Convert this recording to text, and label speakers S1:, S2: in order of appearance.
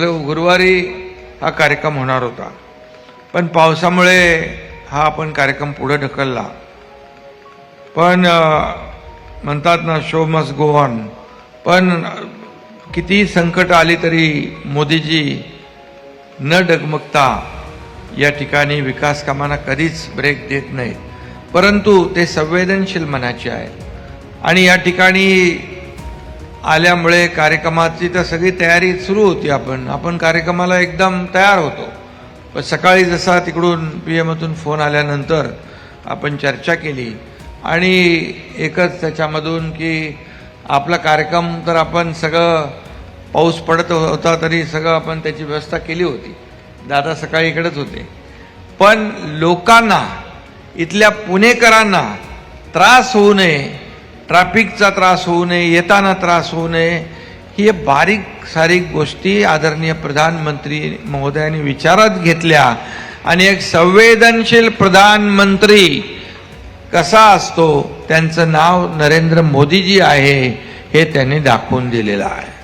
S1: गुरुवारी हा कार्यक्रम होणार होता. पण पावसामुळे हा आपण कार्यक्रम पुढे ढकलला. पण म्हणतात ना शो मस्ट गो ऑन. पण कितीही संकट आली तरी मोदीजी न डगमगता या ठिकाणी विकास कामांना कधीच ब्रेक देत नाहीत. परंतु ते संवेदनशील मनाचे आहेत. आणि या ठिकाणी आल्यामुळे कार्यक्रमाची तर सगळी तयारी सुरू होती आपण. आपण कार्यक्रमाला एकदम तयार होतो. पण सकाळी जसा तिकडून पी एमतून फोन आल्यानंतर आपण चर्चा केली आणि एकच त्याच्यामधून की आपला कार्यक्रम तर आपण सगळं पाऊस पडत हो-, होता तरी सगळं आपण त्याची व्यवस्था केली होती. दादा सकाळी इकडेच होते. पण लोकांना इथल्या पुणेकरांना त्रास होऊ नये ट्रॅफिकचा त्रास होऊ नये येताना त्रास होऊ नये ही बारीक सारीक गोष्टी आदरणीय प्रधानमंत्री महोदयांनी विचारात घेतल्या. आणि एक संवेदनशील प्रधानमंत्री कसा असतो त्यांचं नाव नरेंद्र मोदीजी आहे हे त्यांनी दाखवून दिलेलं आहे.